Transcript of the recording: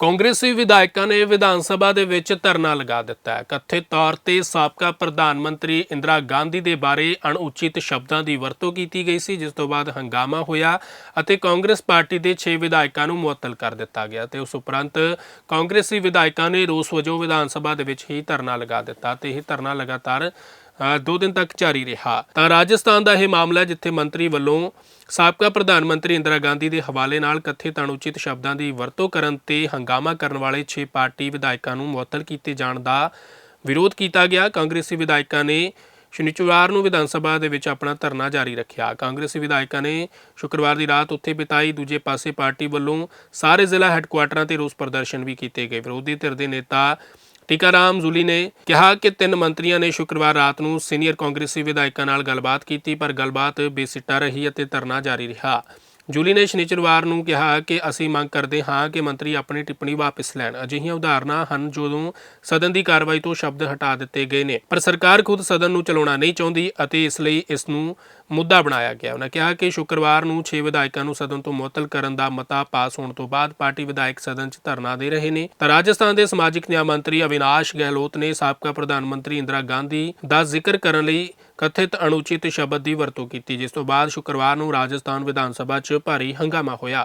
ਕਾਂਗਰਸੀ ਵਿਧਾਇਕਾਂ ਨੇ ਵਿਧਾਨ ਸਭਾ ਦੇ ਵਿੱਚ ਧਰਨਾ ਲਗਾ ਦਿੱਤਾ ਹੈ। ਕਥਿਤ ਤੌਰ ਤੇ ਸਾਬਕਾ ਪ੍ਰਧਾਨ ਮੰਤਰੀ ਇੰਦਰਾ ਗਾਂਧੀ ਦੇ ਬਾਰੇ ਅਣਉਚਿਤ ਸ਼ਬਦਾਂ ਦੀ ਵਰਤੋਂ ਕੀਤੀ ਗਈ ਸੀ, ਜਿਸ ਤੋਂ ਬਾਅਦ ਹੰਗਾਮਾ ਹੋਇਆ ਅਤੇ ਕਾਂਗਰਸ ਪਾਰਟੀ ਦੇ 6 ਵਿਧਾਇਕਾਂ ਨੂੰ ਮੁਅੱਤਲ ਕਰ ਦਿੱਤਾ ਗਿਆ ਤੇ ਉਸ ਉਪਰੰਤ ਕਾਂਗਰਸੀ ਵਿਧਾਇਕਾਂ ਨੇ ਰੋਸ ਵਜੋਂ ਵਿਧਾਨ ਸਭਾ ਦੇ ਵਿੱਚ ਹੀ ਧਰਨਾ ਲਗਾ ਦਿੱਤਾ ਤੇ ਇਹ ਧਰਨਾ ਲਗਾਤਾਰ ਅ, ਦੋ ਦਿਨ ਤੱਕ ਜਾਰੀ ਰਿਹਾ। ਤਾਂ ਰਾਜਸਥਾਨ ਦਾ ਇਹ ਮਾਮਲਾ ਜਿੱਥੇ ਮੰਤਰੀ ਵੱਲੋਂ ਸਾਬਕਾ ਪ੍ਰਧਾਨ ਮੰਤਰੀ ਇੰਦਰਾ ਗਾਂਧੀ ਦੇ ਹਵਾਲੇ ਨਾਲ ਕਥਿਤ ਅਣਉਚਿਤ ਸ਼ਬਦਾਂ ਦੀ ਵਰਤੋਂ ਕਰਨ ਤੇ ਹੰਗਾਮਾ ਕਰਨ ਵਾਲੇ 6 ਪਾਰਟੀ ਵਿਧਾਇਕਾਂ ਨੂੰ ਮੁਅੱਤਲ ਕੀਤੇ ਜਾਣ ਦਾ ਵਿਰੋਧ ਕੀਤਾ ਗਿਆ। ਕਾਂਗਰਸੀ ਵਿਧਾਇਕਾਂ ਨੇ ਸ਼ਨੀਚਰਵਾਰ ਨੂੰ ਵਿਧਾਨ ਸਭਾ ਦੇ ਵਿੱਚ ਆਪਣਾ ਧਰਨਾ ਜਾਰੀ ਰੱਖਿਆ। ਕਾਂਗਰਸੀ ਵਿਧਾਇਕਾਂ ਨੇ ਸ਼ੁੱਕਰਵਾਰ ਦੀ ਰਾਤ ਉੱਥੇ ਬਿਤਾਈ ਦੂਜੇ ਪਾਸੇ ਪਾਰਟੀ ਵੱਲੋਂ ਸਾਰੇ ਜ਼ਿਲ੍ਹਾ ਹੈੱਡਕੁਆਟਰਾਂ ਤੇ ਰੋਸ ਪ੍ਰਦਰਸ਼ਨ ਵੀ ਕੀਤੇ ਗਏ। ਵਿਰੋਧੀ ਧਿਰ ਦੇ ਨੇਤਾ ਟਿਕਾਰਾਮ ਜ਼ੁਲੀ ਨੇ ਕਿਹਾ ਕਿ ਤਿੰਨ ਮੰਤਰੀਆਂ ਨੇ ਸ਼ੁੱਕਰਵਾਰ ਰਾਤ ਨੂੰ ਸੀਨੀਅਰ ਕਾਂਗਰਸੀ ਵਿਧਾਇਕਾਂ ਨਾਲ ਗੱਲਬਾਤ ਕੀਤੀ, ਪਰ ਗੱਲਬਾਤ ਬੇਸਿੱਟਾ ਰਹੀ ਅਤੇ ਧਰਨਾ ਜਾਰੀ ਰਿਹਾ। ਜੂਲੀ ਨੇ ਸ਼ਨੀਚਰਵਾਰ ਨੂੰ ਕਿਹਾ ਕਿ ਅਸੀਂ ਮੰਗ ਕਰਦੇ ਹਾਂ ਕਿ ਮੰਤਰੀ ਆਪਣੀ ਟਿੱਪਣੀ ਵਾਪਸ ਲੈਣ। ਅਜਿਹੀਆਂ ਉਦਾਹਰਨਾਂ ਹਨ ਜਦੋਂ ਸਦਨ ਦੀ ਕਾਰਵਾਈ ਤੋਂ ਸ਼ਬਦ ਹਟਾ ਦਿੱਤੇ ਗਏ ਨੇ, ਪਰ ਸਰਕਾਰ ਖੁਦ ਸਦਨ ਨੂੰ ਚਲਾਉਣਾ ਨਹੀਂ ਚਾਹੁੰਦੀ ਅਤੇ ਇਸ ਲਈ ਇਸ ਨੂੰ ਮੁੱਦਾ ਬਣਾਇਆ ਗਿਆ। ਉਹਨਾਂ ਕਿਹਾ ਕਿ ਸ਼ੁੱਕਰਵਾਰ ਨੂੰ 6 ਵਿਧਾਇਕਾਂ ਨੂੰ ਸਦਨ ਤੋਂ ਮੁਅੱਤਲ ਕਰਨ ਦਾ ਮਤਾ ਪਾਸ ਹੋਣ ਤੋਂ ਬਾਅਦ ਪਾਰਟੀ ਵਿਧਾਇਕ ਸਦਨ 'ਚ ਧਰਨਾ ਦੇ ਰਹੇ ਨੇ। ਤਾਂ ਰਾਜਸਥਾਨ ਦੇ ਸਮਾਜਿਕ ਨਿਆਂ ਮੰਤਰੀ ਅਵਿਨਾਸ਼ ਗਹਿਲੋਤ ਨੇ ਸਾਬਕਾ ਪ੍ਰਧਾਨ ਮੰਤਰੀ ਇੰਦਰਾ ਗਾਂਧੀ ਦਾ ਜ਼ਿਕਰ ਕਰਨ ਲਈ ਕਥਿਤ ਅਣਉਚਿਤ ਸ਼ਬਦ ਦੀ ਵਰਤੋਂ ਕੀਤੀ, ਜਿਸ ਤੋਂ ਬਾਅਦ ਸ਼ੁੱਕਰਵਾਰ ਨੂੰ ਰਾਜਸਥਾਨ ਵਿਧਾਨ ਸਭਾ 'ਚ ਭਾਰੀ ਹੰਗਾਮਾ ਹੋਇਆ।